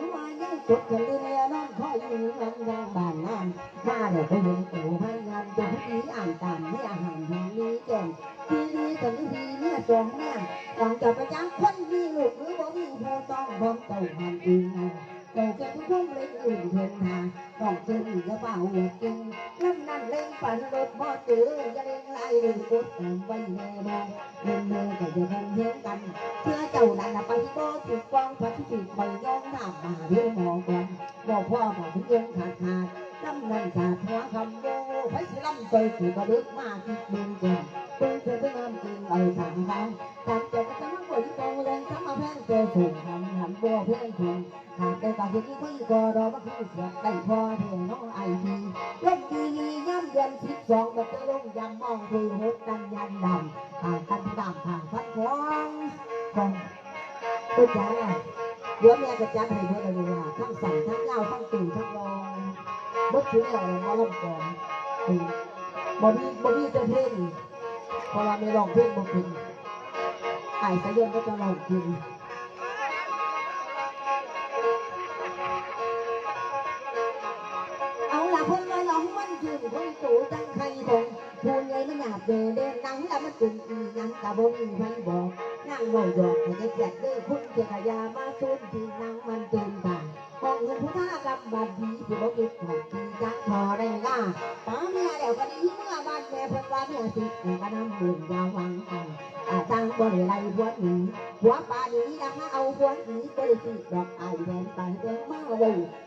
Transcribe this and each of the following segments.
อหมายังจดกันเลยเนียนอนคอยอยู่นั้นยางบานน้ำมาเดี๋ยวก็เห็นตัวพยายามตัวผู้ที่อ่านตามที่อาหารห่งนี้แก่ทีนี้กันทีเนี่ยจองเนี่ยหลังจากประจำคนมีลูกหรือบ่มีผู้ต้องพร้อมเต่าหันอีงานเต่าแก่ทุกคนเล่นอื่นเพิ่นหาต้องเจออีกระเป๋าหัวกินลำนั้นเล่นฝันรถบ่เจออย่าเล่นไล่เล่นกดตามไว้แน่มองเล่นเมื่อก็จะพันเทียงกันเชื่อ อนบอกพ่อมาถึงยังขาดขาดลำนั้นขาดหัวคำโยไปสิลำซอยถูกระดึกมาคิดเบิ่งก่อนเพิ่งเธอไปน้ำกินเอาสามครั้งการเจ็บจะมาบ่อยโตแรงทั้งมาแพงเจอสูงทำหันบ่เพื่อนคุณหากได้กับที่คุยก็รอว่าคือเสียได้พอเท่น้องไอทีเล่นดีดีย่ำเดือนสิบสองแบบลงยำมองคุยหกกันยันดำห่างกันดำห่างพันฟองของตัวจ้า เดี๋ยวแม่จะจัดให้เพื่อนเลยว่าทั้งสั่งทั้งเล่าทั้งตื่นทั้งรองบดชุดแล้วมาล่ำก่อนบอดี้บอดี้จะเพ่งเพราะว่าไม่ลองเพ่งบ่เป็นไก่สะเย็นก็จะลองกิน ลองมันยืนคนสูจังใครคงพูนใหญ่มันหยาบเดินเดินนังแล้วมันจุนอีนั่งกะบงไฟบอกนั่งเมาหยอกให้ได้แจกเด้อคุณเจ้าขยามาซุนที่นั่งมันตื่นตาห้องเงินผู้ท่ากับบัดดีที่บอกเก็บของดีจักพอได้ล่าป้าเมียแล้วก็ดีเมื่อบ้านแม่เพิ่นว่าเมียสิก็นำบุญยาวังอ่าอ่ตั้งบ่ได้ไล่พวกนี้หัวป่านี้นะคะเอาหัวนี้ก็เลยสิดอกไอแดงตายแดงมาเล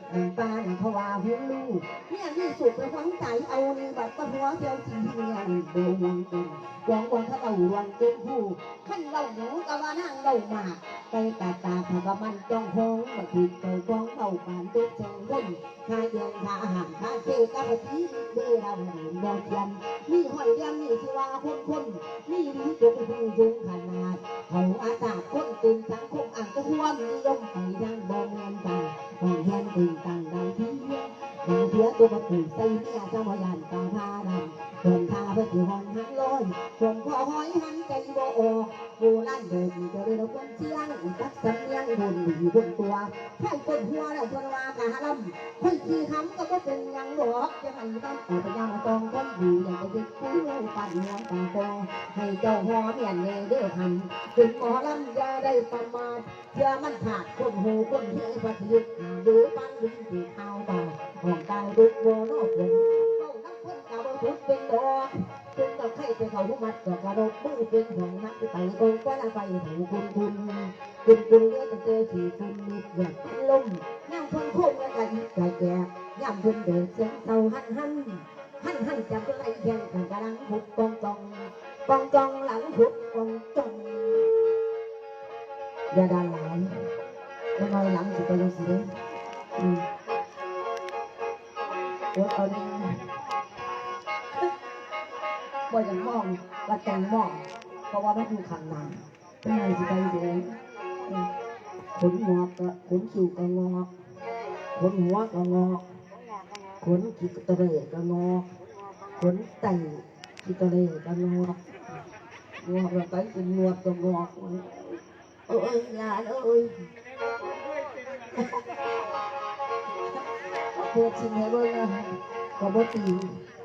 ยหนึ่งปานเขาว่าหัวลูกเนี่ยนี่สุดไปฟังใจเอานี่บัดตะหัวเจ้าจีเนี่ยโดนยังกินวังว่าถ้าเราวันเต็มผู้ขั้นเราหนูก็ว่านั่งเราหมากไปตาตาเขาก็มันจ้องห้องมาผิดใจฟ้องเบาปานตุ๊กแจงวุ่นข้าเย็นข้าอาหารข้าเจกับปฏิเดเราหนบ่เทียนมีหอยเรียมมีสิวาคนคนมีดีจงพึงจงขนาดเขาอาสาคน ยเจ้ามายันตาพาดำส่วนทาเพื่อที่ห้องหันลอยส่วนพ่อหอยหันใจบ่ออกโบราณเดิมจะได้เราคนเชียงจักสำเนียงบุญอยู่บนตัวใช่คนหัวแล้วชวนว่ากะหลำค่อยขี้คำก็บ่เป็นยังหรอกจะให้ต้องเอาไปยามาตองคนอยู่อย่างจะเด็กผู้ปั่นหัวตาโตให้เจ้าหัวเมียนเนเด้อหันถึงหมอลำยาได้ประมาทเชื่อมันขาด ไข่ไปเขาหุมัดดอกกระดกมือเป็นของนักไปองค์ก็ละไปหูคุณคุณคุณคุณเลี้ยงเจอสีคุณมีหยาดลมย่างคนโค้งและกะอีกะแก่ย่างคนเดินเสียงเศร้าหันหันหันหันจับไรแข่งกันกระดังหุบกองกองกองกองหลังหุบกองกองอย่าด่าหลายแล้วน้อยหลังสิไปยังสิเลยอืมเดี๋ยวเอานี่ บ่อย่างมองว่าแต่งมองเพราะว่ามันอยู่ข้างหน้าเป็นไงสิไปเดี๋ยวอืมขนงอกก็ขนคิ้วก็งอกขนหัวก็งอกขนขีตะเรก็งอกขนไตขีตะเรก็งอกงอกแล้วไปเป็นหนวดก็งอกเอ้ยหลานเอ้ยเพื่อชิมให้เบิ่งนะก็บ่ตีเ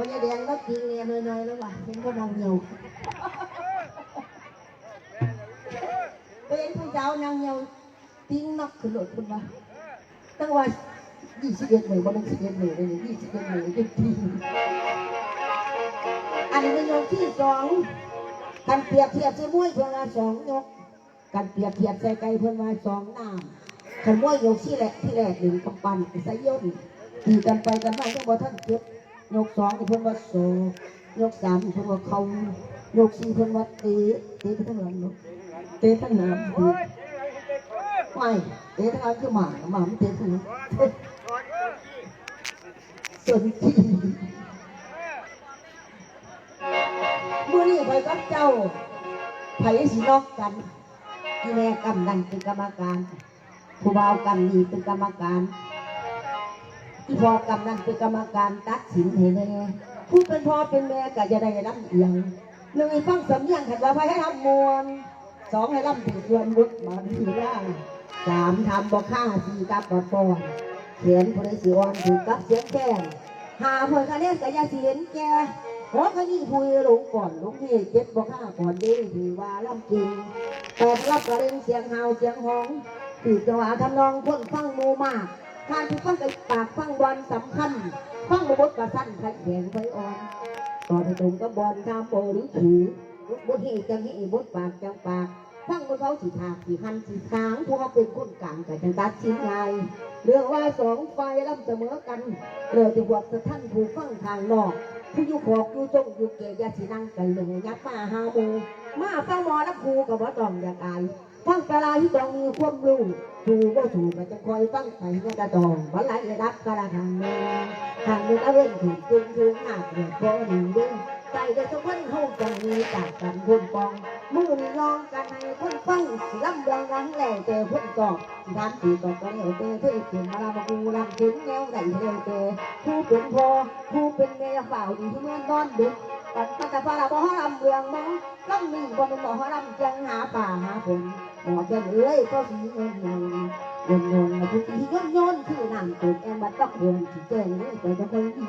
พราะยาแดงแล้วตีเนี่ยน้อยๆแล้วว่ะเห็นก็มองเหี่ยวไปเห็นผู้สาวนางเหี่ยวติ้งนอกขึ้นรถคุณว่าตั้งว่า21หมื่นบ่เป็น11หมื่นเลยนี่21หมื่นจริงๆอันนี้ยกที่สองการเปรียบเทียบใช้มวยเพื่อนละสองยกกันเปรียบเทียบใส่ไก่เพิ่นว่าสองน้ำขันว่ายกที่แรกที่แรกหนึ่งกำปั้นใส่ย่นตีกันไปกันมาจังบ่ท่านเก็บ ยกสองเพิ่อนว่าโซยกสามเพิ่อนว่าเขายกสี่เพิ่อนว่าเตะเตะทั้งหลังเนาะเตะทั้งน้ำดีไม่เตะทั้งหลังคือหมาหมาไมันเตะทั้งนั้นส่วนที่มื่อนี้ไปกับเจ้าไผสินอกกันที่แม่กำนันเป็นกรรมการผู้บ่าวกำนีเป็นกรรมการ ที่พอกำนันเป็นกรรมการตัดสินให้แน่ผู้เป็นพ่อเป็นแม่ก็จะได้รับเอียงหนึ่งฟังสำเนียงขัดว่าให้ทำมวลสองให้ร่ำถือเพื่อนบุตรมาถือร่าสามทำบ่ฆ่าสี่กับบ่ฟอนเขียนพลสิออนถือกับเสียงแก่หาเพื่อนคะแนนกับยาเสียนแก่หัวขยี้คุยลงก่อนลงที่เจ็ดบ่ฆ่าก่อนดีถือว่าล่ำจริงแปดรับกระเด็นเสียงเฮาเสียงห้องถือจังหวะทำนองคนฟังโมมาก การที่ฟังกับปากฟังบอลสำคัญ ฟังบทประสั้นขัดแย้งไฟอ่อนต่อไปตรงกับบอลทามโปหรือถือบทเหตุจังเหบทปากจังปากฟังบนเขาสีถาสีคันสีทางพวกเขาเป็นคนกลางแต่จังตัดชิ้นไงเรื่องว่าสองไฟร่ำเสมอกันเรือจะบวกสะท่านผู้ฟังทางนอกผู้อยู่ขอกอยู่จงอยู่เกยยาสีนั่งไก่เลยยักมาหาโมมาฟังหมอนับครูกับว่าตองอยากอาย ฟังปลาที่ต้องมีความรู้ถูกก็ถูกก็จะคอยฟังไปก็กระดองวันไหลรับกระทางแม่ทางนี้ก็เรื่องถูกจึงถึงหนักเดือดพอหนึ่งด้วยใจได้ทุกคนเข้าจังมีจากกันคนปองมือนี่ลองกันให้คนฟังสิลำเรียงรังแหล่เจอคนตอบสิทำสีตอบก็แล้วเจอเธอเขียนมาลามากูลำถึงแนวไหนแล้วเจอผู้เป็นพอผู้เป็นแม่เฝ้าดีที่เมื่อนอนดึกปันปันตะพาลาบ่ลำเรืองมอง ลำนี่บ่เป็นบ่ลำจังหาป่าหาผลหมอแกเอ้ยก็สีเงินเงินเงินเงินทุกทีย้อนย้อนคือน้ำตัวแอมบัดตะโคนที่แจ้งนี่ไปจะคอยดี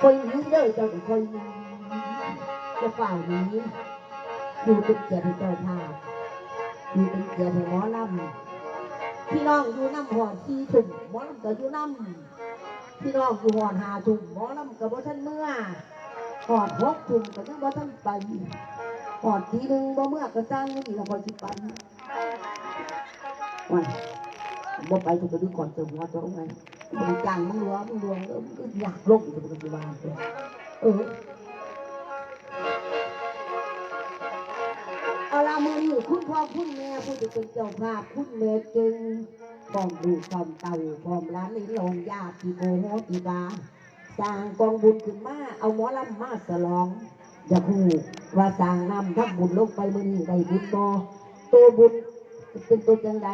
คอยนี้เด้อเจ้าจะคอยดีจะฝ่ายนี้ดูเป็นเกียรติเจ้าภาพดูเป็นเกียรติหมอลำพี่น้องอยู่น้ำหอดที่ถุ่มหมอลำก็อยู่น้ำพี่น้องอยู่หอดหาถุ่มหมอลำก็บ่ทันเมื่อหอดหกถุ่มก็ยังบ่ทันไป หอดทีหนึ่งบ่เมื่อกระจ้างนี่เราคอสิปันวันบ่ไปถูกกระดึกก่อนเจอหัวตัวไงบริจางมึงรัวมึงรวงเออมึงอยากลบอยู่ปัจจุบันเออเอาละมือนี่คุณพ่อคุณแม่ผู้จะเป็นเจ้าภาพคุณแม่เก่งพร้อมดูพร้อมเต่าพร้อมร้านลิ้นลงยาที่โกโหตีบาสร้างกองบุญขึ้นมาเอาหมอลำมาสลองอย่าพูดว่าสร้างน้ำทับบุญลงไปมือนี้ได้บุญบ่ตัวบุญเป็นตัวจังใด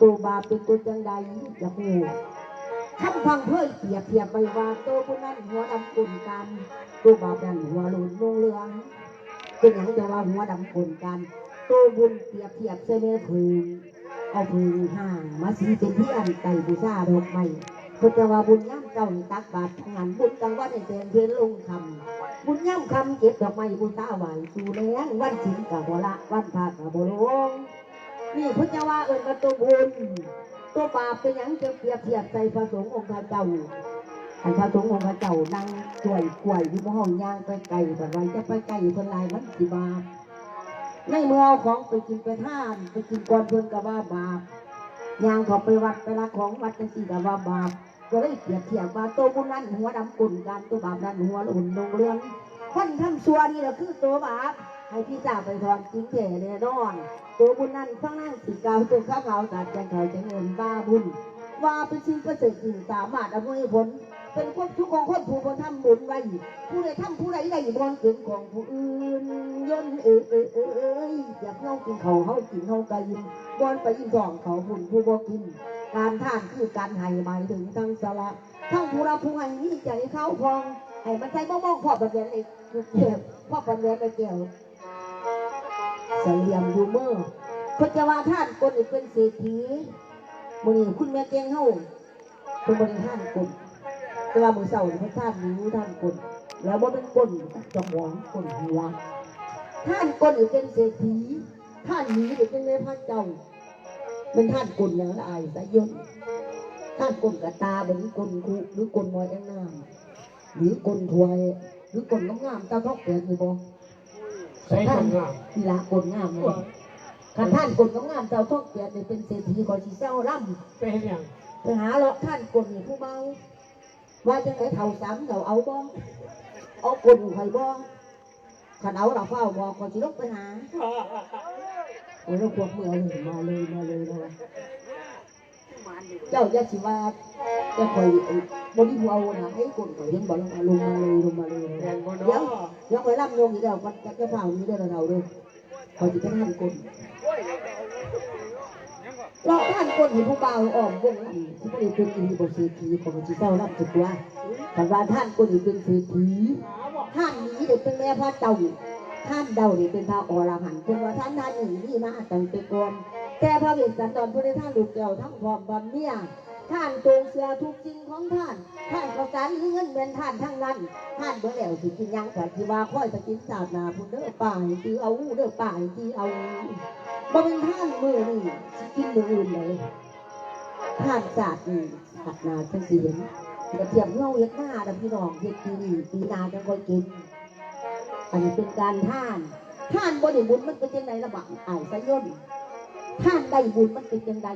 ตัวบาปเป็นตัวจังใดอย่าพูดคำพังเพื่อเปรียบเทียบไปว่าตัวผู้นั้นหัวดำกุนกันตัวบาปนั้นหัวหลุนลงเรืองเป็นอย่างจะว่าหัวดำกุนกันตัวบุญเปรียบเทียบเสนอพึงเอาพึงห่างมาสีเป็นที่อันไก่บูชาดอกไม้ พุทธว่าบุญย่ำเจ้าตักบาตรทางานบุญกลางวันในเต็มเพียนลงคำบุญย่ำคำเก็บดอกไม้บุญตาไหวสู่แรงวันสิงกับโบละวันพากับโบลงนี่พุทธว่าเอิญมาตัวบุญตัวบาปเป็นยังจะเปรียบเทียบใส่พระสงฆ์องค์ข้าเจ้าอันพระสงฆ์องค์ข้าเจ้านั่งช่วยกล้วยอยู่บนห้องย่างไปไกลแต่ไว้จะไปไกลคนลายมันสิบาปในเมื่อเอาของไปกินไปท่านไปกินก่อนเพิ่อนกับว่าบาปยางขาไปวัดไปละของวัดจังสีกับว่าบาป ก็เลยเปรียบเทียบว่าตัวบุญนั้นหัวดำกุ่นกันตัวบาปนั้นหัวหลุนลงเรืองคนทำชัวนี่แหละคือตัวบาปให้พี่จ่าไปถอนจริงแท้แน่นอน ตัวบุญนั้นฟังนั่งสีกาวตัวข้าวขาตัดแจงเขาจะเงินบ้าบุญ ว่าเป็นสิ่งประเสริฐสิ่งสามารถอำนวยผล เป็นความทุกของคนผู้คนทำบุญไว้ผู้ใดทำผู้ใดได้บอนเกินของผู้อื่นย่นเออเออเออเอยอยากเล่ากินเขาเฮากินเฮาไกยินบอนไปยินทองเขาบุญผู้บ่กิน การท่านคือการให้หมายถึงทั้งสละทั้งผู้รับผู้ให้นี่ใจเข้าพองให้มันใจมองๆพ่อปัญญาเอกเกี่ยวพ่อปัญญาไปเกี่ยวเสลียมดูเมอพระเจ้าว่าท่านคนอื่นเป็นเศรษฐีมือนี้คุณแม่เกียงเฮาเป็นบริท่านคนแต่ว่ามือเสาร์พระท่านรู้ท่านคนแล้วว่าเป็นคนจมองคนหัวท่านคนอื่นเป็นเศรษฐีท่านนี้เป็นแม่พระเจ้า เป็นท่านกลอย่างละอายสายยนท่านกลกับตาเป็นกลคุหรือกลมอยแองน้ำหรือกลถวย หรือกลน้ำงามตาทอกเกิดอยู่บ่ใช้คนงามทีละกลงามเลยข้าท่านกลน้ำงามตาทอกเกิดเนี่ยเป็นเศรษฐีก่อนที่เจ้าล่เป็นอย่างำไปหาเลาะท่านกลนี่ผู้เมา ว่าจะไหนเท่าสามเท่าเอาบ่เอากลไข่บ่ขันเอาเราเฝ้าบอกก่อนสิลกไปหา โอ้ยเราควบมือเลยมาเลยมาเลยมาเลยเจ้าจะสิว่าจะคอยบริบูเอานะให้คนคอยเห็นบอกลงมาลงมาเลยลงมาเลยแรงบนเดี๋ยวเนาะเดี๋ยวคอยรับโยมอีกแล้วมันจะจะเผานี้ได้เราด้อคอยจะเป็นท่านคนเราท่านคนเห็นผู้บ่าอ่อมวงลำที่ไม่ได้เป็นอีบเศรษฐีของจีเจ้ารับจุดว่าแต่ว่าท่านคนนี้เป็นเศรษฐีท่านนี้เด็กเป็นแม่พระเจ้า ท่านเดาเด็กเป็นพระอรหันต์เป็นว่าท่านท่านหนีนี่มาตั้งแต่ก่อนแต่พระเวสสันดรผู้ได้ท่านหลูกเดียวทั้งพร้อมบำเมียท่านโกงเสือทุกจริงของท่าน ท่านประกันเงินเป็นท่านทั้งนั้น ท่านเบื่อแล้วสิกินยังแต่ที่ว่าค่อยจะกินสาดนาพุ่นเด้อป่ายตีเอาเด้อป่ายตีเอาบ่เป็นท่านมือนี่สิกินมืออื่นเลยท่านศาสตร์นี่ศาสนาเป็นสีเห็นกระเทียมเล่าเฮ็ดหน้าดับพี่น้องเฮ็ดปีนี้ปีนาจังค่อยกิน อันนี้เป็นการท่าน ท่านบ่ได้บุญมันเป็นยังไงระบาดอ่ายสะย่นท่านได้บุญมันเป็นยังไง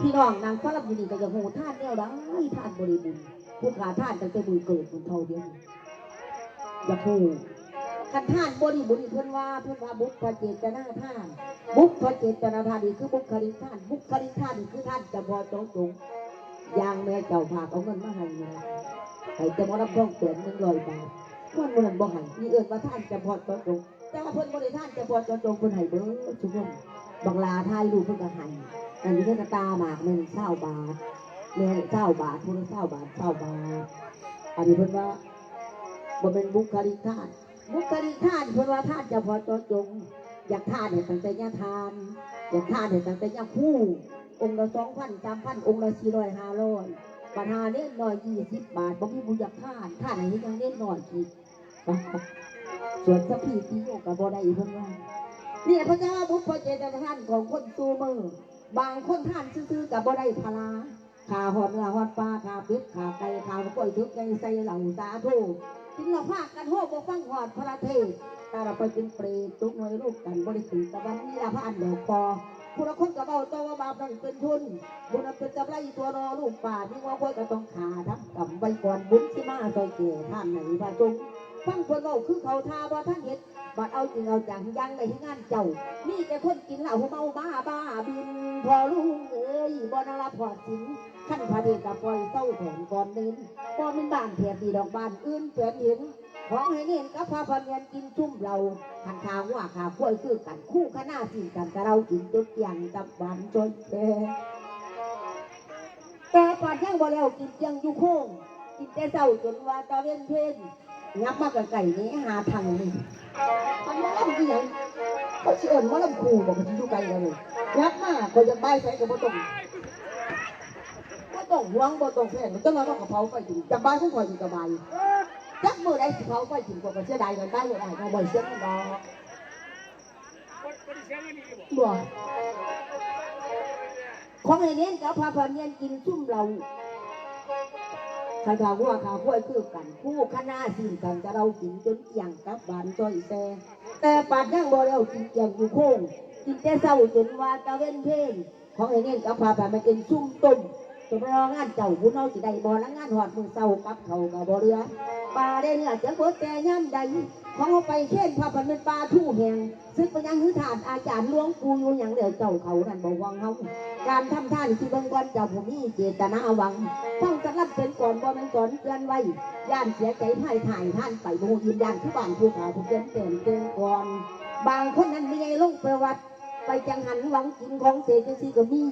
พี่น้องนางฟ้ารับยู่นี่ก็จะโหท่านแนวได้ท่านบริบุญผู้ขาท่านตั้งแต่มือเกิดคนเท่าเดียวอย่าพูดคันท่านบริบุญเพิ่นว่าเพิ่นว่าบุคคลเจตนาท่าน บุคคลเจตนาท่านนี่คือบุคลิกท่าน บุคลิกท่านนี่คือท่านจะพอตรงตรงอย่างแม่เจ้าผากเอาเงินมาให้นะให้จะมารับรองเปลี่ยนเงินลอยบาท คนเมืองบ่ให้มีเอิ้นว่าท่านจะพอดตรงแต่ว่าเพิ่นบ่ได้ท่านจะพอดตรงเพิ่นให้เบิ่ทุกคนบังลาท่ายรูปเพิ่นก็ให้อันนี้เพิ่นก็ตาหมากหนึง20บาทแม่20บาทผู้ละ20บาท20บาทอันนี้เพิ่นว่าบ่เป็นบุคลิกท่านบุคลิกท่านเพิ่นว่าท่านจะพอดตรงอยากท่านให้ตั้งแต่ยาทานอยากท่านให้ตั้งแต่ยาคู่องค์ละ2,000 3,000องค์ละ400 500ปัญหาเน้นหน่อยยี่สิบบาทบ่มีบุญอยากท่านท่านไหนยังเน้นหน่อยอีก ส่วนสักพี่ที่โยกกับบ่ได้เพิ่นว่านี่พระเจ้าบุตรพระเจตท่านของคนตูมือบางคนท่านซื่อๆกับบ่ได้พลาขาหอดเนื้อหอดปลาขาเป็ดขาไก่ขาก้อยทุกไก่ใส่เหล่าสาธุจึงเราพากันโหบ่ฟังหอดพระเทศแต่เราไปเป็นเปรตตุกน้อยรูปกันบริสุทธิ์ตะวันนี้ละพระอันเดียวพอผู้ละคนกับเบาตัวว่าบาปนั่นเป็นทุนบุญเป็นกำไรตัวนอลูกป่าที่ว่าพ่อยก็ต้องขาทับกับใบก่อนบุญที่มาซอยเกี่ยท่านไหนพระจง ฟังคนเราคือเขาทาว่ท่านเห็ดบัดเอาจริงเอาจังยังในที่งานเจ้านี่แต่คนกินเหล้าเมาบ้าบ้าบิน พอลุงเอ้ยบ่นาลาพอดสินขั้นพระเดชกับปล่อยเต้าแผนก่อนเดินบ่เป็นบ้านแถบดีดอกบ้านอื่นแผนห็นของให้เน้นกับพาพันเงินกินชุ่มเราขันทางว่าขาพ้วยคือกันคู่ขนาสิ่งกันกับเรากินจุดเตียงกับหวานจนแก่แต่ปานยังบ่แล้วกินเจียังอยู่โค้งกินแต่เศร้าจนว่าตะเวนเพน งับมากับไก่นี้หาทางนี่มันมาลำที่ไหนเขาสิเอิญว่าลำคูบอกว่าสิอยู่ไกลเลยงับมาก็จะใบใส่กับบ่ต้องบ่ต้องหวงบ่ต้องแพงจันต้องว่าต้องกระเพราไปถึงจังบ้านของข่อยสิสบายจักมือใดสิเผาไปถึงกว่าก็เสียดายกันได้บ่ได้ก็บ่เสียเสียงินนี่บอกบ่ของไอ้เน้นกับพาพันเงินกินซุ่มเรา ข้าขาวัวขาข้วยคือกัน คู่คณะสิ่งกันจะเรากินจนเอียงกับบานจ้อยแต่แต่ปัดยังบ่แล้วกินเอียงอยู่โค้งกินแต่เศร้าจนว่าตะเว้นเพนของไอ้เนี่ยกับพาไปมันเป็นชุ่มต้มจะไปรองานเจ้าผู้เอาจิได้บ่ละงานหอดมือเศร้ากับเขากับบ่เรือปลาได้เนี่ยจะโคตรแต่ย่ำใด ของเอาไปเช่นพาพันเป็นปลาทู่แหงซึ่งเป็นยังหือถานอาจารย์หลวงปู่อยู่อย่างเดียวเจ้าเขานั่นบอกวังเฮาการทำท่านที่เบิ่งก่อนเจ้าผู้มีเจตนาหวังต้องจะรับเป็นก่อนบ่แมันสอนเตือนไว้ย่านเสียใจพ่ายถ่ายท่านไปโมยืนยันที่บ้านภูเขาผู้เตือนเตือนเตือนก่อน บางคนนั้นมีไงลงประวัติไปจังหันหวังกินของเศษจังซี่ก็มี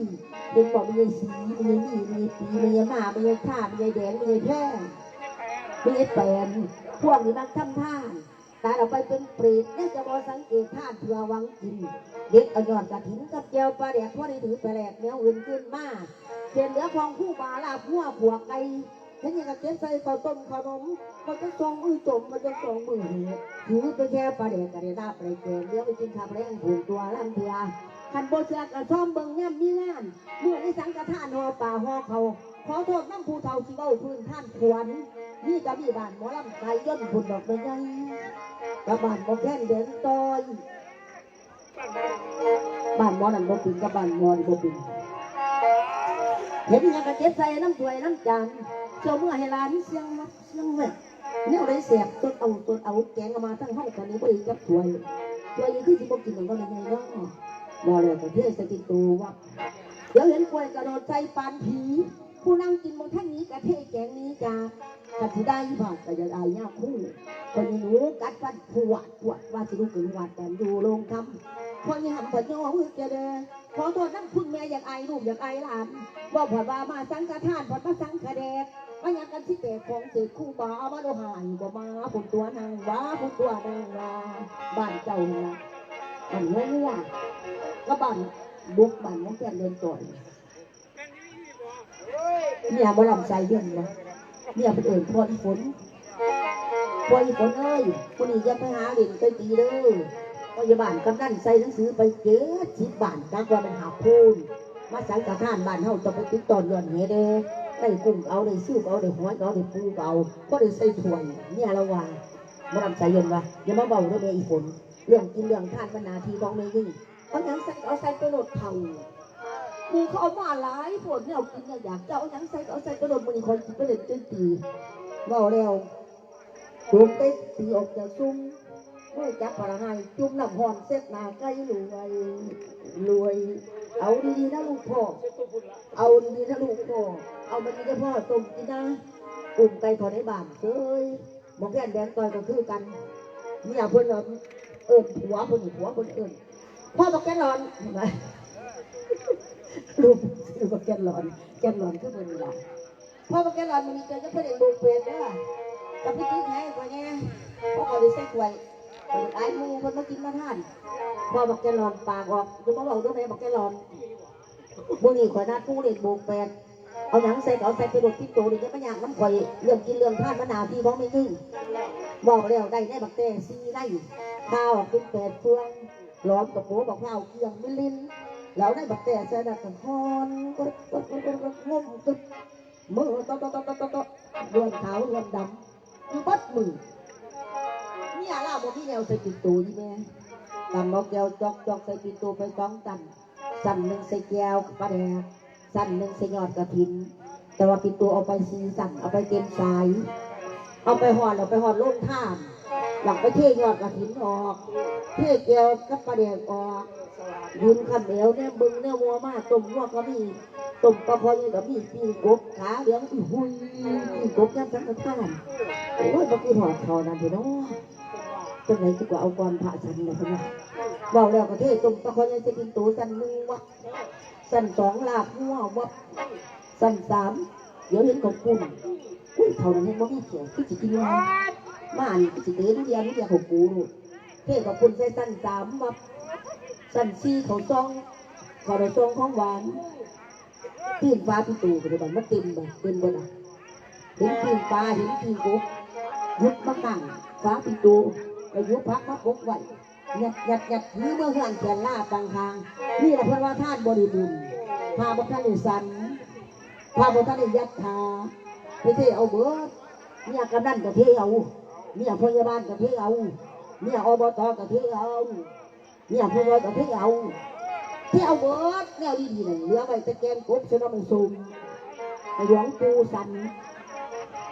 เป็นบอกมีไงสีมีไงมีมีปีมีไงมามีไงข้ามีไงแดงมีไงแพร่มีไงแปนพวกนี้มันทำท่าน แต่เราไปเป็นเปรตเนี่จะบอสังเกตท่าเพื่อวังกิน เด็กเอายอดกระถินกับเจียวปลาแดกพอได้ถือไปแหลกเนี้ยอื่นขึ้นมาเสียเหลือของผู้บาลาพัวผัวไก่เห็นย่างกับเก็บใส่ข้าวต้มขนมมันจะส่งมือจมมันจะส่งมือเหตุถือไปแค่ปลาเด็กกันได้ไปแกงเดี๋ยวไปกินข้าวแรงผูกตัวลำเถื่อขันโบเชือกระช่อมเบิ่งแง้มมีงานเมื่อในสังกทานหอป่าหอเขา ขอโทษน้ำผู้เฒ่าที่เบ้าพื้นท่านขวนนี่ก็มีบ้านหมอลำไก่ย่นพุ่นดอกไม้ใหญ่กับบ้านบ่แค่นเดินตอยบ้านหมอนั่นบ่ปินกับบ้านหมอนี่บ่ปินเห็นยังกระเจ็บใส่น้ำถ้วยน้ำจานเจ้าเมื่อให้หลานเสียงมักเสียงแม่เนี่ยได้เสียบต้นเอาต้นเอาแกงเอามาทั้งห้องกันนี้บ่อีกจับถ้วยถ้วยนี้คือสิบ่กินมันก็ไม่ไงเนาะบ่เลยก็เทใส่ติดตัวว่าเดี๋ยวเห็นกล้วยกระโดดใส่ปานผี ผู้นั่งกินบนท่านนี้กระเทแกงนี้จ้ากะสิได้ผ่านก็จะได้ยากคู่คนนี้หนูกัดฟันปวดปวดว่าสิลูกกินวัดแต่อยู่โรงคำคนนี้หำผัดย่อมือแกเด้อขอโทษน้ำคุณแม่มอลูกอยากไอหลานบอกผ่อนว่ามาสังกะทานผ่อนมาสังกะแดกว่ายังกันสิเตะของเสกคู่บ่าว่าโดหายบ่มาผลตัวนางว้าผลตัวนางว่าบ้านเจ้าเนี่ยบ้านเงี้ยก็บ้านบุกบ้านน้องแก้มเดินต่อย เนี่ยบ่ลำใจเรื่องนะเนี่ยเป็นเอิญพออีฝนพออีฝนเอ้ยคนนี้จะไปหาเล่นไปตีเด้อพยาบาลกำนันใส่หนังสือไปเจ็ดสิบบาทนักว่ามันหาพูนมาสังกัดท่านบ้านเฮาจะไปติดต่อย้อนเหเด้ได้กุ้งเอาได้ซิ่วเอาได้หอยเอาได้ปูเอาก็ได้ใส่ถ้วยเนี่ยละว่าบ่ลำใจเย็นวะอย่ามาเบาเรื่องอีฝนเรื่องกินเรื่องทานมันนาทีของแม่ยิ่งเอาหยังใส่เอาใส่ไปโหลดเท่า หมูเขาเอามาหลายผลเนี่ยเอากินเนี่ยอยากจะเอาหยังใส่ก็เอาใส่กระโดดมันอีกคนกินไปเล่นจนตีเว่าแล้วจุ่มไปตีออกจากซุ่มเมื่อจับปลาให้จุ่มน้ำหอนเซ็ตหนาใกล้รวยรวย เอาดีๆนะลูกพ่อเอาดีๆนะลูกพ่อเอามาดีนะพ่อต้มกินนะกลุ่มไก่ขอในบ้านเอ้ยมองแก้นแดงต่อยก็คือกันนี่อยากเพิ่นเอาเอิญผัวเพิ่นผัวเพิ่นเอิญพ่อบอกแกนอน เห็นไหมลูกลูกแกนหลอนแกนหลอนคือมันนี่ล่ะพ่อบอกแกนหลอนมันนี่เจอจะเพื่อนบุกเปลี่ยนด้อกับพี่ติ๊กให้พ่อเนี่ยพ่อขาได้ใส่ถ้วยไอ้หมูคนมากินมาทานพ่อบอกแกนหลอนปากออกจะมาบอกด้วยไหมบอกแกนหลอนบุนี่ขอยนัดผู้เล่นบุกเปลี่ยนเอาหนังใส่ก็เอาใส่ไปโดดที่โตนี่จะไม่อยากน้ำข่อยเรื่องกินเรื่องทานมะนาวที่บ้องไม่นึ่งบอกแล้วได้ได้บักแต่ซีได้ข้าวเป็นแปดเฟืองล้อมกับโผบอกข้าวเกียงมิลิน แล้วได้บักแต่เสด็จกันฮอนก็ก็ก็ก็ก็งมตึ๊บมือตอตอตอตอตอตอรือนขาวรือนดำคือบัดมือเนี่ยล่าบ่มีแนวใส่ปิดตูนี่แม่ตำเอาแก้วจอกจอกใส่ปิดตูไปสองตันสั่นหนึ่งใส่แก้วปลาแดกสั่นหนึ่งใส่ยอดกระถิน แต่ว่าปิดตูเอาไปสีสั่นเอาไปเต็มสาย เอาไปหอดเอาไปหอดลงท่าม หลังไปเทยอดกระถินออกเทแก้วกับปลาแดกออกยืนขันเหนียวเนี่ยบึงเนี่ยมัวมากต้มวัวก็มีต้มปลาพอยก็มีปีกบขาเหลืองอุ้ยหุยปีกบย่ำสังกท่านโอ้ยเมื่อกี้หอดคอนั่นเถอะเนาะจังไหนดีกว่าเอาก่อนพระฉันเลยพะนะบอกแล้วประเทศต้มปลาพอยจะกินตัวสันหนึ่งวะสันสองลาบหัววะสันสามเดี๋ยวเห็นของกุ้งอุ้ยเท่านั้นยังไม่มีเขียวคือจะกินมา มานคือจะเตะนิดเดียวนิดเดียวของกูนู่นเทศกับคุณใส่สั้นสามวะสันซีเขาซองขอดซองของหวานตีนฟ้าพี่ตูก็ได้บันมาเต็มบ่เต็มบ่น่ะเห็นตีนฟ้าเห็นตีนกบยุบมาตั้งฟ้าพี่ตูก็ยุบพักมาปกไว้หยัดหยัดหยัดถือเมื่อเฮือนแขนล่าตังทาง นี่แหละเพื่อนว่าท่านบริบูรณ์พาบุท่านได้สันพาบุท่านได้ยัดทาไปเทเอาเบิดเนี่ยกำนันก็เทเอา เนี่ยพยาบาลก็เทเอาเนี่ยอบตก็เทเอาเนี่ยพวกเราจะเที่ยวเที่ยวเบิร์ดแนวดีๆนั่นเหลือไปตะแกรงกบชนะมันซุมหลวงปูสัน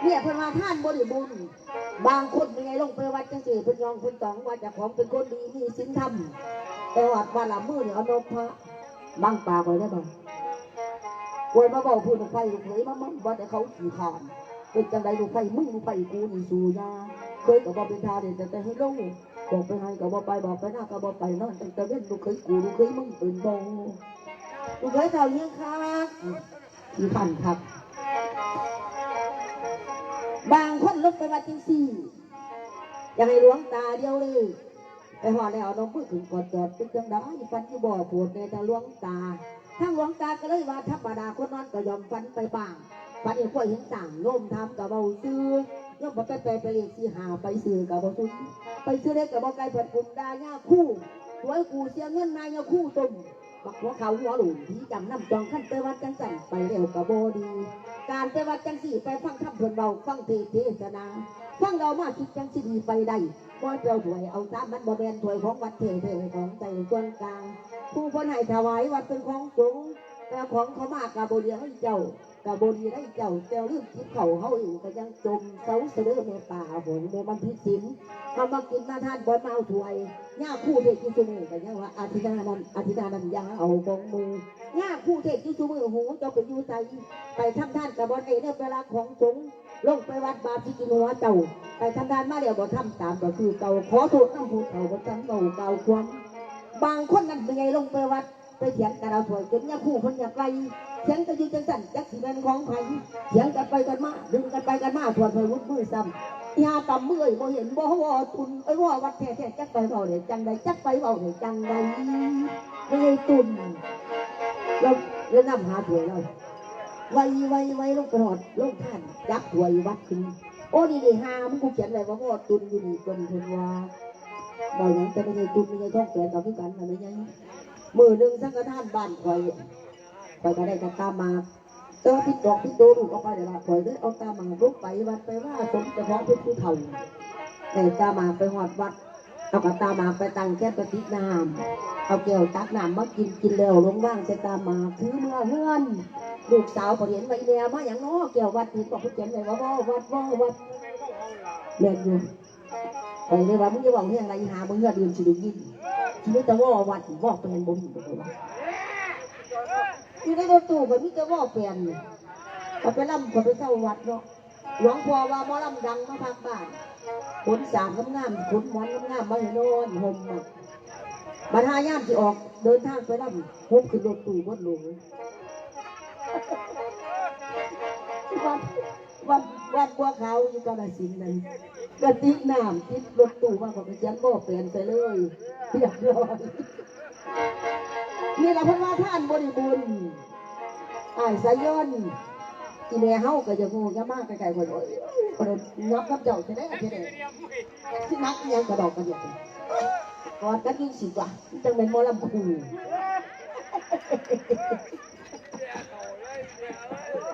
เนี่ยเพิ่นมาท่านบริบูรณ์บางคนเป็นไงลงไปวัดจังสี่เพิ่นยองเพิ่นตองว่าเจะของเป็นคนดีมีศีลธรรมแต่วัดว่าละมือเนี่ยเอานกพระบางปากไว้ได้บ่กวยมาบอกพูดลูกไฟลูกเขยมามั่งว่าแต่เขาขี่ขานเป็นจังไดลูกไฟมึงลูกไฟกูนี่สู่ยา เคยกับบ่เป็นทาเด่นแต่แต่ให้ลงบอกไปให้ก็บอกไปบอกไปหน้าก็บอกไปนอนตั้งแต่เว้นลูกเคยกูลูกเคยมึงตื่นโบลูกเคยเท่านี้ครับมีขันครับ บางคนลงไปวัดจังสี่อยากให้หลวงตาเดียวเลยไปหอดแล้วเอาน้องมือถึงกอดจอดเป็นจังได้ฟันที่บ่อปวดในแต่หลวงตาทั้งหลวงตาก็เลยว่าธรรมดาคนนอนก็ยอมฟันไปบ้างฟันอีกคนเห็นต่างโน้มทำกับเบาซื้อ ย่อมบ่ไปแปไปเลขที่หาไปซื้อกับบาซื้อไปซื้อเล็กกับบอกไก่เปิดกลุ่มดาย่าคู่หวยกูเสียเงินนายย่าคู่ตุ่มบักหัวเขาหัวหลุมผีจำน้ำจองขั้นไปวัดจังสันไปเร็วกับโบดี การไปวัดจังสี่ไปฟังคำเพิ่นเบาฟังเทเทศนาฟังเรามาคิดจังสิดีไปได้บ่เจ้าถวยเอาตามมันบ่แบนถวยของวัดเทเทของใจส่วนกลาง ผู้คนให้ถวายวัดเป็นของสงแต่ของเขามากกับโบเดียให้เจ้า กะบดีได้เจ้าเจ้าลืมคิดเขาเฮาอีกก็ยังจมเสาเสด็จในป่าหงในมันพิสินเขามากินมาทานบอลมาเอาถวยย่าคู่เด็กที่สมือก็ยังว่าอาทิตย์นานั้นอาทิตย์นานั้นยาเอาบงมือย่าคู่เด็กที่สมือหูเจ้าไปอยู่ใจไปทำท่านกับบอลเอเนี่ยเวลาของสงฆ์ลงไปวัดบาปที่กินหัวเจ้าไปทำทานมาเดี๋ยวบ่ทำตามก็คือเก่าขอโทษน้ำผู้เฒ่าบ่จำเก่าเก่าความบางคนนั่นเป็นไงลงไปวัดไปเถียงกันเอาถวยจนยาคู่คนอยากไกล เถียงกันอยู่จังสั่นจักสิเป็นของไผเถียงกันไปกันมาดึงกันไปกันมาถวดไปวุดมือซ้ำยาตำเมื่อยบ่เห็นบ่ว่าตุนเอ้ว่าวัดแท้ๆจักไปเว้าเลยจังใดจักไปเว้าเลยจังใดไม่ให้ตุนเราเรานำหาถวยเราไว้ไว้ไว้ลงกระหอดลงท่านจักถวยวัดขึ้นโอ้นี่นี่หามึงกูเขียนอะไรว่าว่าตุนอยู่นี่จนเพนว่าบ่อยยังแต่ไม่ใช่ตุนไม่ใช่ท้องแก่ต่อพี่กันนะไม่ใช่มือหนึ่งสังกทานบ้านคอย คอยก็ได้กับตามมาแต่ว่าพี่ดอกพี่โตลูกเอาไปเดี๋ยวละคอยเลยเอาตามมาลุกไปวัดไปว่าสมเฉพาะพื่ผู้เฒ่าแต่ตามมาไปหอดวัดเอากับตามมาไปตังแก้ปฏิน้ำเอาแก้วตักน้ำมากินกินแล้วลงว่างใส่ตามมาถือเมื่อเฮือน ลูกสาวก็เห็นไว้แล้วมาอย่างน้อแก้ววัดนี่บอกเขาเขียนไว้ว่าว่าวัดว่าวัดแม่นเข้าเขาล่ะเรียนอยู่ไปเลยว่ามึงจะบอกเรื่องอะไรหามึงเงื่อดื่มสิได้ยินชีวิตแต่ว่าวัดบอกเป็นบ่มีตัวว่า อยู่ในรถตู้แบบนี้จะว่าเปลี่ยนก็ไปล่ำก็ไปเช่าวัดเนาะหลวงพ่อว่าหมอลำดังมาพักบ้านขนสามงามขนหมอนงามมาให้นอนห่มมาบรรหายามที่ออกเดินทางไปล่ำห่มขึ้นรถตู้บดลวงวัดวัดวัดบัวขาวอยู่กาฬสินนั่นกระติกน้ำติดรถตู้มาก็ไปเขียนบ่เปลี่ยนไปเลยเรียบร้อย นี่แหละเพราะว่าท่านบริบูรณ์อ้ายสายยนอีแม่เฮาก็จะงูจะมากไกลๆคนโอ้ยคนนับกับเจ้าจะได้แม่นจะสิได้เรียมไม่ที่นักอิหยังกระดอกกันเนี่ยกอดกันยิ่งสิกว่าจังเป็นหมอลำคูเสียเขาเลยเสียเลย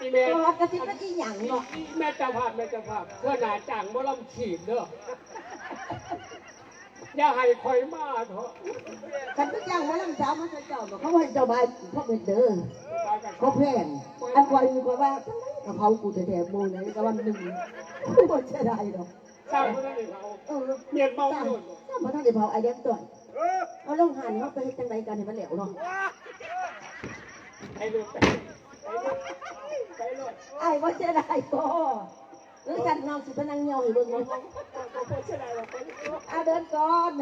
อีแม่กอดกันสิกันอีหยังเนาะแม่เจ้าภาพแม่เจ้าภาพเพื่อหนาจ่างบ่ลำขีดเด้อ อย่าให้คอยมาเถอะคันไปจ้างหมอลำสาวมาใส่เจ้าเนาะเขาให้เจ้าบายพ่อเป็นเด้อไปกันเขาแพงอันควายมีควายว่ากะเพรากูจะแถมมูเลยกะวันหนึ่งกูบ่ใช่ได้ดอกสร้างคนนั้นให้เขาเออเมียนเมาจ้าโดนจ้ามาท่านเดี๋ยวเผาไอเดียมต่อยเออเอาลงหันเขาไปเฮ็ดจังไดกันให้มันเหลวเนาะไอ้ลูกไปลูกไปลูกไอ้บ่ใช่ได้ก็หรือกันน้องสิไปนั่งเหี่ยวให้เบิ่งบ่ก็พอเสียดายเราไปลูกอะ เดิน